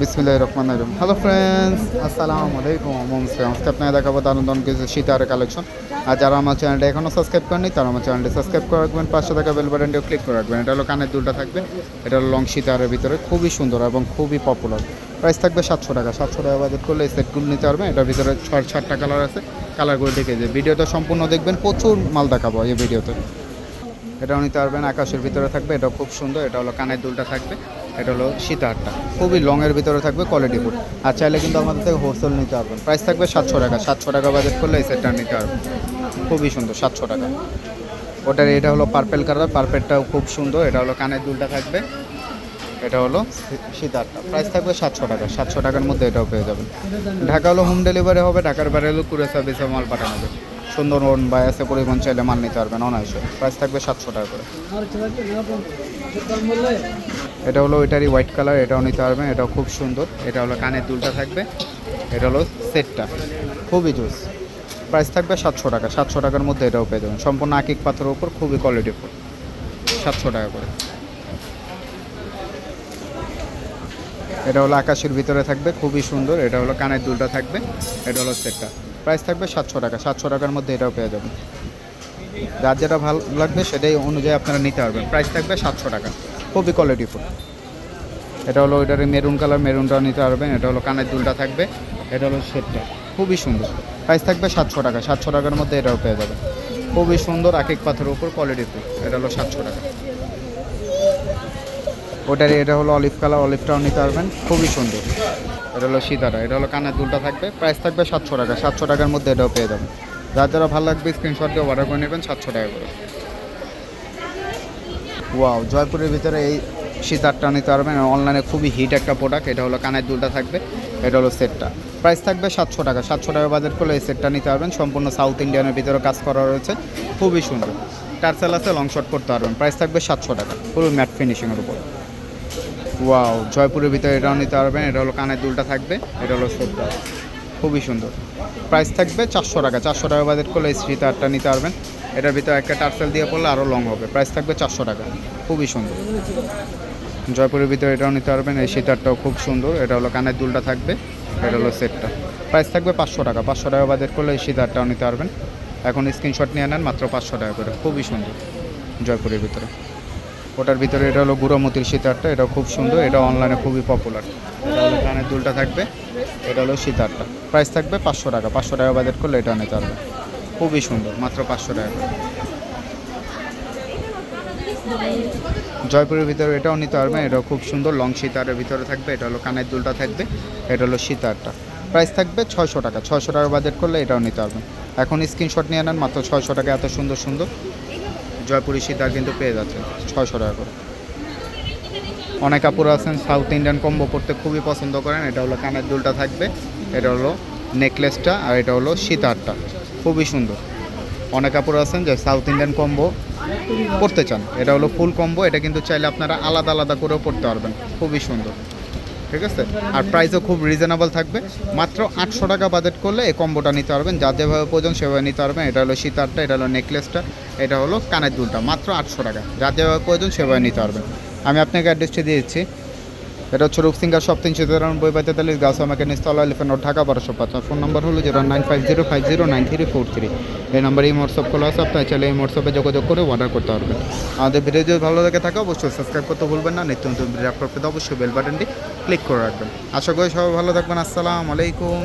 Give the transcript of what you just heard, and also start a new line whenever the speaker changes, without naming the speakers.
বিসমিল্লাহ রহমান রহিম hello friends আসসালামু আলাইকুম মোমসে আজকে আপনাকে দেখাবো দারুণ দারুণ কিছু শীতার কালেকশন আর যারা আমার চ্যানেলটা এখনও সাবস্ক্রাইব করেনি তারা আমার চ্যানেলটি সাবস্ক্রাইব করে রাখবেন পাঁচশো টাকা বেল বাটনটিও ক্লিক করে রাখবেন। এটা হলো কানের দুলটা থাকবে, এটা হলো লং শীতারের ভিতরে, খুবই সুন্দর এবং খুবই পপুলার প্রাইস থাকবে সাতশো টাকা সাতশো টাকা বাজেট করলে এই সেটগুলো নিতে পারবেন। এটার ভিতরে ছয়, সাতটা কালার আছে কালারগুলো দেখে যে ভিডিওটা সম্পূর্ণ দেখবেন, প্রচুর মাল দেখাবো এই ভিডিওতে এটাও নিতে পারবেন, আকাশের ভিতরে থাকবে এটা খুব সুন্দর, এটা হলো কানের দুলটা থাকবে। এটা হলো সীতাহারটা খুবই লংয়ের ভিতরে থাকবে কোয়ালিটি ফুড আর চাইলে কিন্তু আমাদের থেকে হোলসেল নিতে পারবেন। প্রাইস থাকবে সাতশো টাকা। সাতশো টাকা বাজেট করলে এই সেটটা নিতে পারবেন। খুবই সুন্দর, সাতশো টাকা। ওটার এটা হলো পার্পেল কালার পার্পেলটাও খুব সুন্দর। এটা হলো কানের দুলটা থাকবে। এটা হলো সীতাহারটা প্রাইস থাকবে সাতশো টাকা। সাতশো টাকার মধ্যে এটাও পেয়ে যাবেন। ঢাকা হলো হোম ডেলিভারি হবে। ঢাকার বাইরে হলো কুড়ে সার্ভিসে মাল পাঠানো হবে সুন্দরবন বা এসে পরিবহন চাইলে মাল নিতে পারবেন, অনায়াসে। প্রাইস থাকবে সাতশো টাকা করে। এটা হলো এটারই হোয়াইট কালার এটাও নিতে পারবেন, এটাও খুব সুন্দর। এটা হলো কানের দুলটা থাকবে, এটা হলো সেটটা খুবই জুস প্রাইস থাকবে সাতশো টাকা, সাতশো টাকার মধ্যে এটাও পেয়ে যাবেন। সম্পূর্ণ আকিক পাথরের উপর খুবই কোয়ালিটি ফুল সাতশো টাকা করে। এটা হলো আকাশের ভিতরে থাকবে, খুবই সুন্দর। এটা হলো কানের দুলটা থাকবে, এটা হলো সেটটা প্রাইস থাকবে সাতশো টাকা। সাতশো টাকার মধ্যে এটাও পেয়ে যাবেন। যার যেটা ভালো লাগবে সেটাই অনুযায়ী আপনারা নিতে পারবেন। প্রাইস থাকবে সাতশো টাকা। খুবই কোয়ালিটি ফুল। এটা হলো ওইটার মেরুন কালার মেরুনটাও নিতে পারবেন। এটা হলো কানের দুলটা থাকবে। এটা হলো সেটটা খুবই সুন্দর। প্রাইস থাকবে সাতশো টাকা। সাতশো টাকার মধ্যে এটাও পেয়ে যাবেন। খুবই সুন্দর এক এক পাথরের উপর কোয়ালিটি ফুল। এটা হলো সাতশো টাকা। ওটার এটা হলো অলিভ কালার অলিভটাও নিতে পারবেন। খুবই সুন্দর। এটা হলো সীতারা এটা হলো কানের দুলটা থাকবে প্রাইস থাকবে সাতশো টাকা, সাতশো টাকার মধ্যে এটাও পেয়ে যাবেন। যার যারা ভালো লাগবে স্ক্রিনশট দিয়ে অর্ডার করে নেবেন, সাতশো টাকা করে। ওয়াও জয়পুরের ভিতরে এই সীতারটা নিতে পারবেন। অনলাইনে খুবই হিট একটা প্রোডাক্ট এটা হলো কানের দুলটা থাকবে, এটা হলো সেটটা। প্রাইস থাকবে সাতশো টাকা সাতশো টাকা বাজেট করলে এই সেটটা নিতে পারবেন। সম্পূর্ণ সাউথ ইন্ডিয়ানের ভিতরে কাজ করা রয়েছে, খুবই সুন্দর। টার্সেল আছে লং শট করতে পারবেন। প্রাইস থাকবে সাতশো টাকা পুরো ম্যাট ফিনিশিংয়ের উপর। ওয়াও জয়পুরের ভিতরে এটাও নিতে পারবেন। এটা হলো কানের দুলটা থাকবে। এটা হলো সেটটা খুবই সুন্দর। প্রাইস থাকবে চারশো টাকা। চারশো টাকা বাজেট করলে এই সীতারটা নিতে পারবেন। এটার ভিতরে একটা টার্সেল দিয়ে পড়লে আরও লং হবে। প্রাইস থাকবে চারশো টাকা। খুবই সুন্দর। জয়পুরের ভিতরে এটাও নিতে পারবেন। এই সীতারটাও খুব সুন্দর। এটা হলো কানের দুলটা থাকবে। এটা হলো সেটটা। প্রাইস থাকবে পাঁচশো টাকা। পাঁচশো টাকা বাজেট করলে এই সীতারটাও নিতে পারবেন। এখন স্ক্রিনশট নিয়ে নেন মাত্র পাঁচশো টাকা করে। খুবই সুন্দর। জয়পুরের ভিতরে। ওটার ভিতরে এটা হলো গুঁড়োমতির সীতারটা, এটা খুব সুন্দর, এটা অনলাইনে খুবই পপুলার এটা হলো কানের দুলটা থাকবে, এটা হলো সীতারটা। প্রাইস থাকবে পাঁচশো টাকা পাঁচশো টাকা বাজেট করলে এটা নিতে পারবে। খুবই সুন্দর, মাত্র পাঁচশো টাকা জয়পুরের ভিতরে এটাও নিতে পারবেন এটাও খুব সুন্দর লং সীতারের ভিতরে থাকবে, এটা হলো কানের দুলটা থাকবে, এটা হলো সীতারটা। প্রাইস থাকবে ছয়শো টাকা ছয়শো টাকা বাজেট করলে এটাও নিতে পারবেন এখন স্ক্রিনশট নিয়ে নেন, মাত্র ছয়শো টাকা, এত সুন্দর সুন্দর। জয়পুরি সীতার কিন্তু পেয়ে যাচ্ছেন ছয়শো টাকা করে। অনেক কাপড় আছেন সাউথ ইন্ডিয়ান কম্বো পড়তে খুবই পছন্দ করেন, এটা হলো কানের দুলটা থাকবে, এটা হলো নেকলেসটা আর এটা হলো সীতারটা, খুবই সুন্দর। অনেক কাপড় আছেন যে সাউথ ইন্ডিয়ান কম্বো পড়তে চান, এটা হলো ফুল কম্বো এটা কিন্তু চাইলে আপনারা আলাদা আলাদা করেও পড়তে পারবেন, খুবই সুন্দর। ঠিক আছে? আর প্রাইসও খুব রিজনেবল থাকবে। মাত্র আটশো টাকা বাজেট করলে এই কম্বোটা নিতে পারবেন। যা যেভাবে প্রয়োজন সেভাবে নিতে পারবেন। এটা হলো সীতারটা, এটা হলো নেকলেসটা এটা হলো কানের দুলটা। মাত্র আটশো টাকা। যা যেভাবে প্রয়োজন সেভাবে নিতে পারবেন। আমি আপনাকে অ্যাড্রেসটি দিয়ে দিচ্ছি। এটা হচ্ছে রূপসিংহা সব তিনশো তিরানব্বই বাই তেতাল্লিশ, গাছ আমাকে নিস্তলা এলিফেন্ট ঢাকা বারোশো পাঁচ। ফোন নম্বর হলো zero nine five zero five zero nine three four three. এই নম্বরে এই হোয়াটসঅ্যাপ খোলা আছে, আপনার চাইলে এই হোয়াটসঅ্যাপে যোগাযোগ করে অর্ডার করতে পারবেন। আমাদের ভিডিও যদি ভালো লাগে থাকে, অবশ্যই সাবস্ক্রাইব করতে ভুলবেন না, নিত্য নতুন ভিডিও আপলোড করতে অবশ্যই বেল বাটনটি ক্লিক করে রাখবেন। আশা করি সবাই ভালো থাকবেন, আসসালামু আলাইকুম।